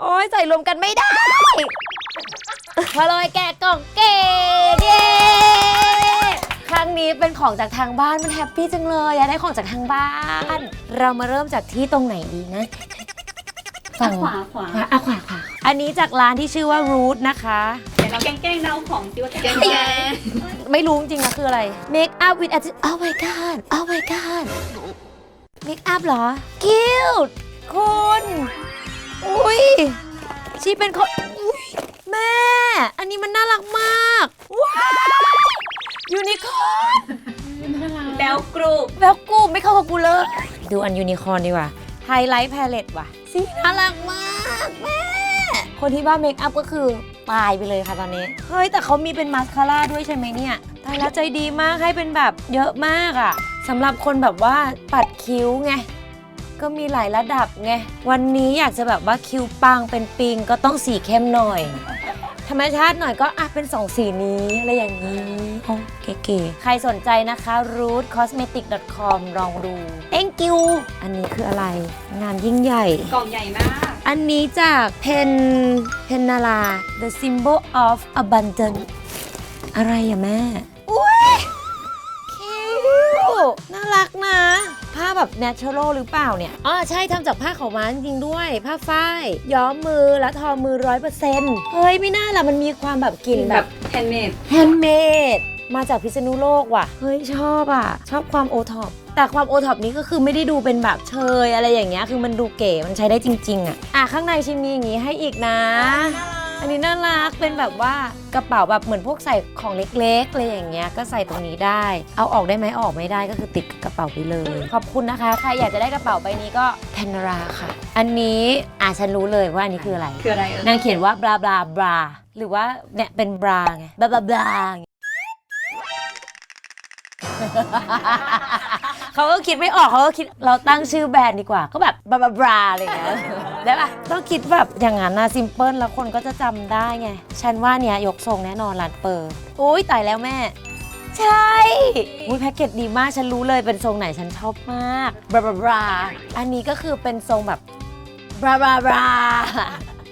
โอ้ยใส่รวมกันไม่ได้พอลอยแกะกล่องเก๋เย้ครั้งนี้เป็นของจากทางบ้านมันแฮปปี้จังเลยอะได้ของจากทางบ้าน เรามาเริ่มจากที่ตรงไหนดีนะฝั่งขวาขวาขวาอะขวาขวาอันนี้จากร้านที่ชื่อว่า Root นะคะ เดี๋ยวเราแกล้งๆเดาของซิว่าแกล้งๆไม่รู้จริงๆนะคืออะไร Make up with a Oh my god Oh my god Make up เหรอ Cute คุณอุ้ย ชีเป็นคนอุ๊ยแม่ อันนี้มันน่ารักมากว้าวยูนิคอร์นแบลกรูปแล้วกูไม่เข้ากับกูเลย ดูอันยูนิคอร์นดีกว่าไฮไลท์แพลเลตว่ะสีน่ารักมากแม่คนที่บ้าเมคอัพก็คือตายไปเลยค่ะตอนนี้ เฮ้ย แต่เขามีเป็นมาสคาร่าด้วยใช่ไหมเนี่ยตายแล้วใจดีมากให้เป็นแบบเยอะมากอะ่ะสำหรับคนแบบว่าปัดคิ้วไง ก็มีหลายระดับไง วันนี้อยากจะแบบว่าคิ้วปังเป็นปิงก็ต้องสีเข้มหน่อย ธรรมชาติหน่อยก็อะเป็น2สีนี้อะไรอย่างนี้โอ้เก๋ๆใครสนใจนะคะ rootcosmetic.com ลองดู thank you อันนี้คืออะไร งานยิ่งใหญ่ กล่องใหญ่มาก อันนี้จากเพนเพนนารา the symbol of abundance อะไรอะแม่ แบบ natural หรือเปล่าเนี่ยอ๋อใช่ทำจากผ้าขาวม้าจริงๆด้วย ผ้าฝ้าย ย้อมมือแล้วทอมือร้อยเปอร์เซ็นต์เฮ้ยไม่น่าล่ะมันมีความแบบกลิ่นแบบแฮนด์เมดแฮนด์เมดมาจากพิษณุโลกว่ะ เฮ้ยชอบอะ ชอบความโอท็อปแต่ความโอท็อปนี้ก็คือไม่ได้ดูเป็นแบบเชยอะไรอย่างเงี้ยคือมันดูเก๋มันใช้ได้จริง ๆ อะอะข้างในชิมมีอย่างงี้ให้อีกนะ อันนี้น่ารักเป็นแบบว่ากระเป๋าแบบเหมือนพวกใส่ของเล็กๆอะไรอย่างเงี้ยก็ใส่ตรงนี้ได้ เอาออกได้ไหมออกไม่ได้ก็คือติดกับกระเป๋าไปเลย ขอบคุณนะคะใครอยากจะได้กระเป๋าใบนี้ก็แพนนาราค่ะ อันนี้อะฉันรู้เลยว่าอันนี้คืออะไร คืออะไรเอ่ยนางเขียนว่าบลาบลาบลาหรือว่าเนี่ยเป็นบราไงบลาบลาบลาไง เขาก็คิดไม่ออกเขาก็คิดเราตั้งชื่อแบรนด์ดีกว่า ก็แบบบลาบลาบลาอะไรอย่างเงี้ยได้ปะต้องคิดแบบอย่างนั้นนะซิมเพิลแล้วคนก็จะจำได้ไง ฉันว่าเนี่ยยกทรงแน่นอนร้านเปิดอุ้ยตายแล้วแม่ ใช่อุ้ยแพ็กเกจดีมากฉันรู้เลยเป็นทรงไหนฉันชอบมากบลาบลาบลาอันนี้ก็คือเป็นทรงแบบบราบราบรา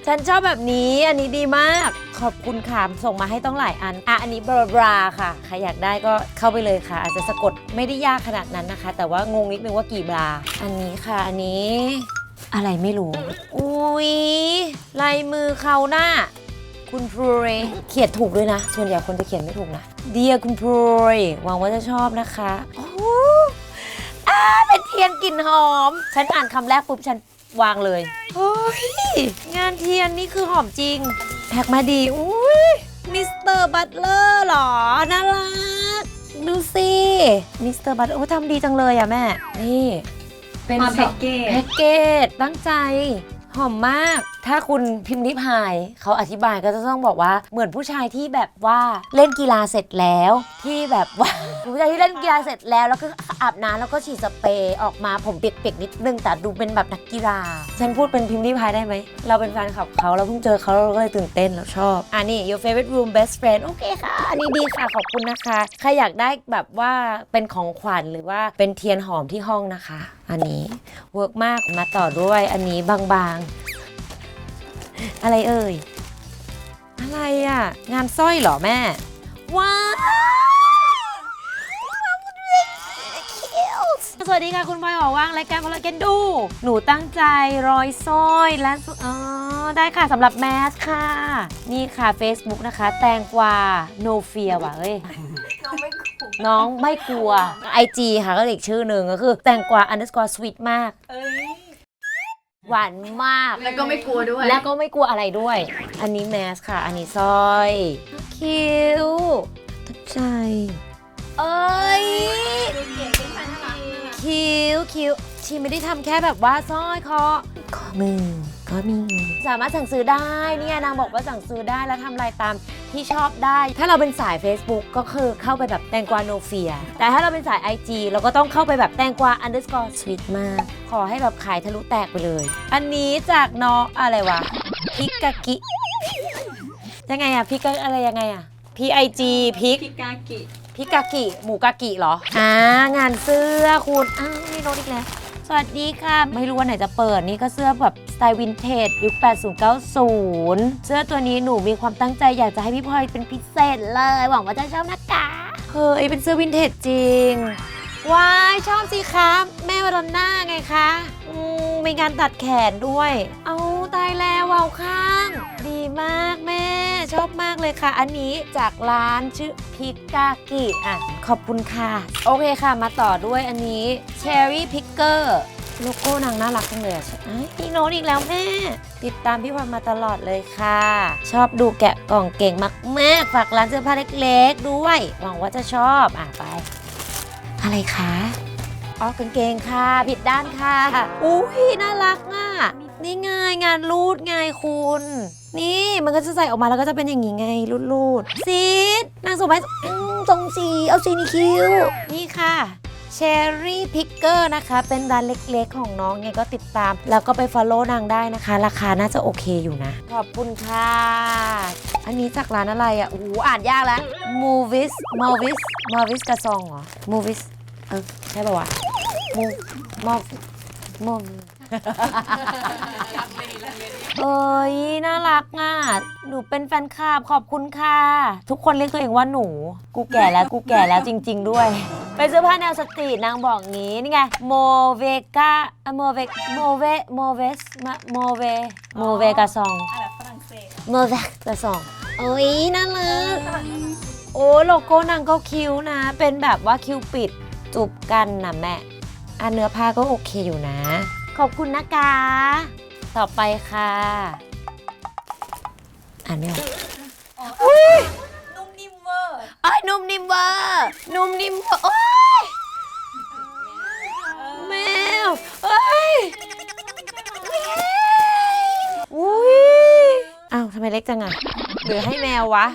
ฉันชอบแบบนี้ อันนี้ดีมาก ขอบคุณค่ะส่งมาให้ต้องหลายอัน อะ อันนี้บราบราค่ะ ใครอยากได้ก็เข้าไปเลยค่ะ อาจจะสะกดไม่ได้ยากขนาดนั้นนะคะ แต่ว่างงนิดนึงว่ากี่บรา อันนี้ค่ะ อันนี้ อะไรไม่รู้ อุ้ยลายมือเขาหน้า คุณพรวยเขียนถูกด้วยนะ ส่วนใหญ่คนจะเขียนไม่ถูกนะ เดียคุณพรวยหวังว่าจะชอบนะคะ โอ้โหอ่าเป็นเทียนกลิ่นหอม ฉันอ่านคำแรกปุ๊บฉัน วางเลยเฮ้ยงานเทียนนี่คือหอมจริง แพ็กมาดีอุ้ยมิสเตอร์บัตเลอร์หรอ น่ารัก ดูสิมิสเตอร์บัตโอ้ทำดีจังเลยอะแม่ นี่ เป็นมาสแพ็องกเกจ แพ็กเกจตั้งใจ หอมมาก ถ้าคุณพิมพ์ริพายเขาอธิบายก็จะต้องบอกว่าเหมือนผู้ชายที่แบบว่าเล่นกีฬาเสร็จแล้วที่แบบว่าผู้ชายที่เล่นกีฬาเสร็จแล้วแล้วก็อาบน้ำแล้วก็ฉีดสเปรย์ออกมาผมเปียกๆนิดนึงแต่ดูเป็นแบบนักกีฬา ฉันพูดเป็นพิมพ์ริพายได้ไหม เราเป็นแฟนคลับเขาเราเพิ่งเจอเขาเราก็เลยตื่นเต้นเราชอบอะนี่ your favorite room best friend โอเคค่ะ อันนี้ดีค่ะขอบคุณนะคะใครอยากได้แบบว่าเป็นของขวัญหรือว่าเป็นเทียนหอมที่ห้องนะคะ อันนี้เวิร์กมากมาต่อด้วยอันนี้บางๆ อะไรเอ่ย อะไรอะ งานสร้อยเหรอแม่ ว้าวสวัสดีค่ะ คุณพลอยหอว่างรายการพลอยแกนดู หนูตั้งใจรอยสร้อยและอ๋อได้ค่ะสำหรับแมสค่ะ นี่ค่ะ Facebook นะคะ แตงกวา no fear ว่ะเอ้ย น้องไม่กลัว IG ค่ะก็อีกชื่อหนึ่งก็คือ แตงกวา underscore sweet มาก เอ้ย หวานมาก แล้วก็ไม่กลัวด้วย และก็ไม่กลัวอะไรด้วย อันนี้แมสค่ะ อันนี้สร้อย คิ้วตั้งใจ เอ้ยดูเก๋เป็นพันธุ์คิ้วคิ้วชีไม่ได้ทำแค่แบบว่าสร้อยคอคอมือก็มี สามารถสั่งซื้อได้เนี่ยนางบอกว่าสั่งซื้อได้แล้วทำลายตาม ที่ชอบได้ ถ้าเราเป็นสาย Facebook ก็คือเข้าไปแบบแตงกวาโนเฟีย แต่ถ้าเราเป็นสาย IG เราก็ต้องเข้าไปแบบแตงกวา underscore sweet มาก ขอให้แบบขายทะลุแตกไปเลย อันนี้จากน้องอะไรวะพิกกากิยังไงอะพิกกาอะไรยังไงอะ P I G พิกพิกากิ พิกากิ หมูกากิเหรอ อ่างานเสื้อคุณอ้าวมีโน้ตอีกแล้ว สวัสดีค่ะ ไม่รู้ว่าไหนจะเปิดนี่ก็เสื้อแบบสไตล์วินเทจยุค 8090 เสื้อตัวนี้หนูมีความตั้งใจอยากจะให้พี่พลอยเป็นพิเศษเลย หวังว่าจะชอบนะคะเฮ้ยเป็นเสื้อวินเทจจริง ว้ายชอบสิคะแม่วารอนน่าไงคะอืมมีการตัดแขนด้วย เอาตายแล้ววาข้าง ดีมากแม่ ชอบมากเลยค่ะ อันนี้จากร้านชื่อพิกากิอะ ขอบคุณค่ะ โอเคค่ะมาต่อด้วยอันนี้ Cherry Picker โลโก้นางน่ารักจังเลยอะเอ้ยพี่โน้ตอีกแล้วแม่ ติดตามพี่พลอยมาตลอดเลยค่ะ ชอบดูแกะกล่องเก่งมากๆฝากร้านเสื้อผ้าเล็กๆด้วย หวังว่าจะชอบอะไป อะไรคะอ๋อกางเกงค่ะ ผิดด้านค่ะ อุ้ยน่ารักอะ นี่ไงงานรูดไงคุณ นี่มันก็จะใส่ออกมาแล้วก็จะเป็นอย่างนี้ไงรูดรูดๆซีดนางสมัยอืมตรงสีเอาสีนี่คิ้ว นี่ค่ะเชอรี่พิกเกอร์นะคะ เป็นร้านเล็กๆ ของน้องไงก็ติดตาม แล้วก็ไป follow นางได้นะคะ ราคาน่าจะโอเคอยู่นะ ขอบคุณค่ะ อันนี้จากร้านอะไรอะโอ้โหอ่านยากแล้ว movies movies movies กระซองเหรอ movies เออใช่ป่าวะมูมอมอมเอ้ยน่ารักอะหนูเป็นแฟนคลับขอบคุณค่ะ ทุกคนเรียกตัวเองว่าหนู กูแก่แล้วกูแก่แล้วจริง ๆ ด้วยเป็นเสื้อผ้าแนวสตรีทนางบอกงี้ นี่ไงโมเวกาโมเวโมเวโมเวสโมเวโมเวกาซองอะแบบฝรั่งเศสโมเวกาซองโอ้ยน่ารักโอ้โลโก้นางก็คิ้วนะ เป็นแบบว่าคิ้วปิด จูบกันนะแม่อันเนื้อผ้าก็โอเคอยู่นะ ขอบคุณนะคะ ต่อไปค่ะ อ่านไม่ออกนุ่มนิ่มเวอร์เอ้ยนุ่มนิ่มเวอร์นุ่มนิ่มเวอร์โอ้ยแมวเอ้ยอุ้ยอ้าวทำไมเล็กจังอะหรือให้แมววะ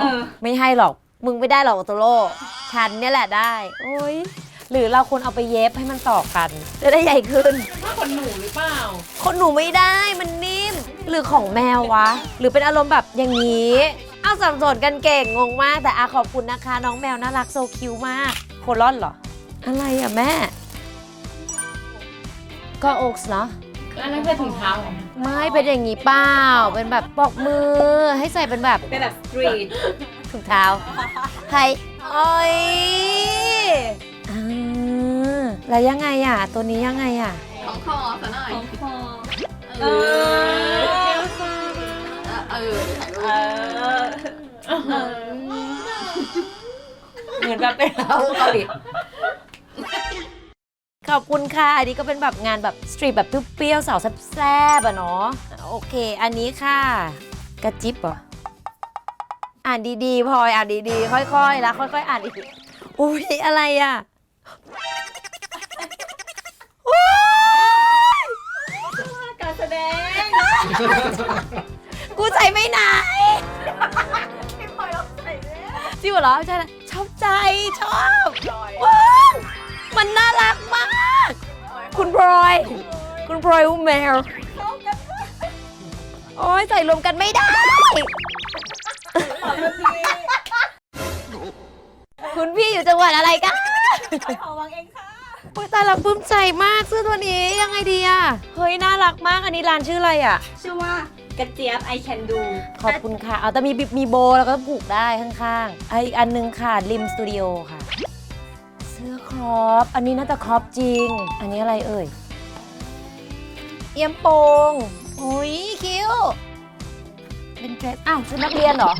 เออไม่ให้หรอก มึงไม่ได้หรอกโอโตโร่ฉันเนี่ยแหละได้ โอ้ย หรือเราควรเอาไปเย็บให้มันต่อกัน จะได้ใหญ่ขึ้นคนหนูหรือเปล่า คนหนูไม่ได้มันนิ่ม หรือของแมววะ หรือเป็นอารมณ์แบบอย่างนี้ เอาสับสนกันเก่งงงมาก แต่อาขอบคุณนะคะ น้องแมวน่ารักโซคิวมาก โคลอนเหรอ อะไรอะแม่ ก็โอกส์เนาะ อันนั้นคือถุงเท้าเหรอไม่เป็นอย่างนี้เปล่า เป็นแบบปอกมือ ให้ใส่เป็นแบบเป็นแบบสตรีทถุงเท้าใครโอ้ยอ่า แล้วยังไงอะ ตัวนี้ยังไงอะ ของคอซะหน่อย ของคอเอเอออเออถ่ายรูเอปอเออเหมือนแบบเป็นเราเกาหลีขอบคุณค่ะ อันนี้ก็เป็นแบบงานแบบสตรีทแบบเปรี้ยวๆสาวแซ่บๆอะเนาะ โอเค อันนี้ค่ะ กระจิบเหรอ อ่านดีๆพลอยอ่านดีๆ ค่อยๆ แล้วค่อยๆ อ่านอีก อุ้ยอะไรอะ กูใส่ไม่ไหนพี่พลอยเราใส่เลยจริงเหรอใช่นะชอบใจชอบว้าวมันน่ารักมากคุณพลอย คุณพลอยอุ้มแมวโอ้ยใส่รวมกันไม่ได้ คุณพี่อยู่จังหวัดอะไรกัน ขอวางเองค่ะ โอ้ยตายละปลื้มใจมากเสื้อตัวนี้ยังไงดีอะเฮ้ยน่ารักมากอันนี้ร้านชื่ออะไรอะชื่อว่ากระเจี๊ยบ I can do ขอบคุณค่ะ เอาแต่มีมีโบแล้วก็ผูกได้ข้างๆอะอีกอันนึงค่ะริมสตูดิโอค่ะ เสื้อครอปอันนี้น่าจะครอปจริง อันนี้อะไรเอ่ย เอี่ยมโปงโอ้ยคิ้วเป็นเดรสอ้าวชุดนักเรียนเหรอ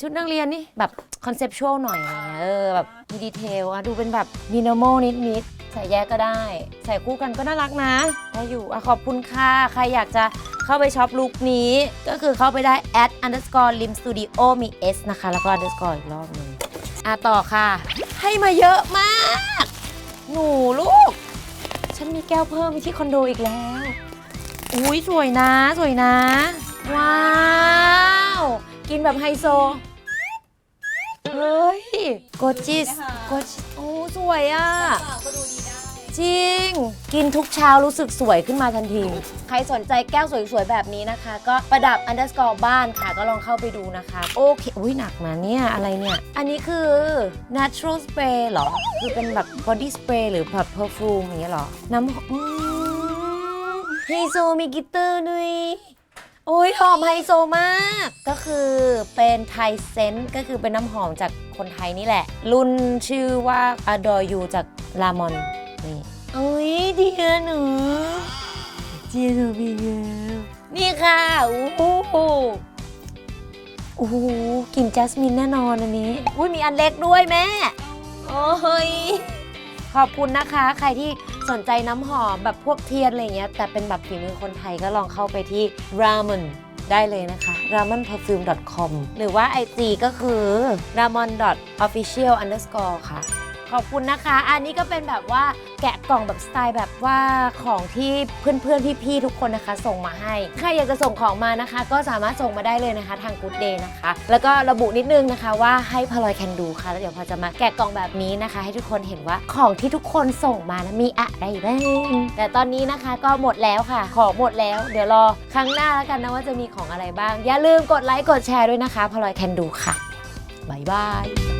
ชุดนักเรียนนี่แบบคอนเซปชวลหน่อยอะไรเงี้ยเออแบบมีดีเทลอะดูเป็นแบบมินิมอลนิดๆใส่แยกก็ได้ ใส่คู่กันก็น่ารักนะได้อยู่อะขอบคุณค่ะ ใครอยากจะเข้าไปช็อปลุคนี้ ก็คือเข้าไปได้ at underscore lim studio มี s นะคะ แล้วก็ underscore อีกรอบหนึงอะต่อค่ะ ให้มาเยอะมาก หนูลูก ฉันมีแก้วเพิ่มที่คอนโดอีกแล้ว อุ้ยสวยนะ สวยนะ ว้าว กินแบบไฮโซ เฮ้ยโกจิสโกจิโอ้สวยอะเปล่าก็ดูดีได้จริง กินทุกเช้ารู้สึกสวยขึ้นมาทันที ใครสนใจแก้วสวยๆ แบบนี้นะคะ ก็ประดับ underscore บ้านค่ะ ก็ลองเข้าไปดูนะคะ โอเค อุ้ยหนักนะเนี่ย อะไรเนี่ย อันนี้คือ natural spray เหรอ คือเป็นแบบ body spray หรือแบบ perfume อย่างเงี้ยเหรอ น้ำหอมอืมไฮโซมีกลิตเตอร์ด้วย โอ้ยหอมไฮโซมาก ก็คือเป็นไทยเซนต์ก็คือเป็นน้ำหอมจากคนไทยนี่แหละ รุ่นชื่อว่า Adore You จากลามอนนี่โอ้ยดีอะหนูเจียโนบีเกลนี่ค่ะโอ้โหโอ้โหกลิ่นจัสมินแน่นอนอันนี้ อุ้ยมีอันเล็กด้วยแม่ โอ้ยขอบคุณนะคะ ใครที่ สนใจน้ำหอมแบบพวกเทียนอะไรเงี้ย แต่เป็นแบบฝีมือคนไทยก็ลองเข้าไปที่ ramen ได้เลยนะคะ ramenperfume.com หรือว่า IG ก็คือ ramon official underscore ค่ะ ขอบคุณนะคะ อันนี้ก็เป็นแบบว่าแกะกล่องแบบสไตล์แบบว่าของที่เพื่อนๆ พี่ๆ ทุกคนนะคะ ส่งมาให้ ใครอยากจะส่งของมานะคะ ก็สามารถส่งมาได้เลยนะคะ ทาง Good Day นะคะ แล้วก็ระบุนิดนึงนะคะว่าให้พลอยแคนดูค่ะ แล้วเดี๋ยวพอจะมาแกะกล่องแบบนี้นะคะ ให้ทุกคนเห็นว่าของที่ทุกคนส่งมานะมีอะไรบ้างแต่ตอนนี้นะคะก็หมดแล้วค่ะ ของหมดแล้ว เดี๋ยวรอครั้งหน้าแล้วกันนะว่าจะมีของอะไรบ้าง อย่าลืมกดไลค์กดแชร์ด้วยนะคะพลอยแคนดูค่ะบายบาย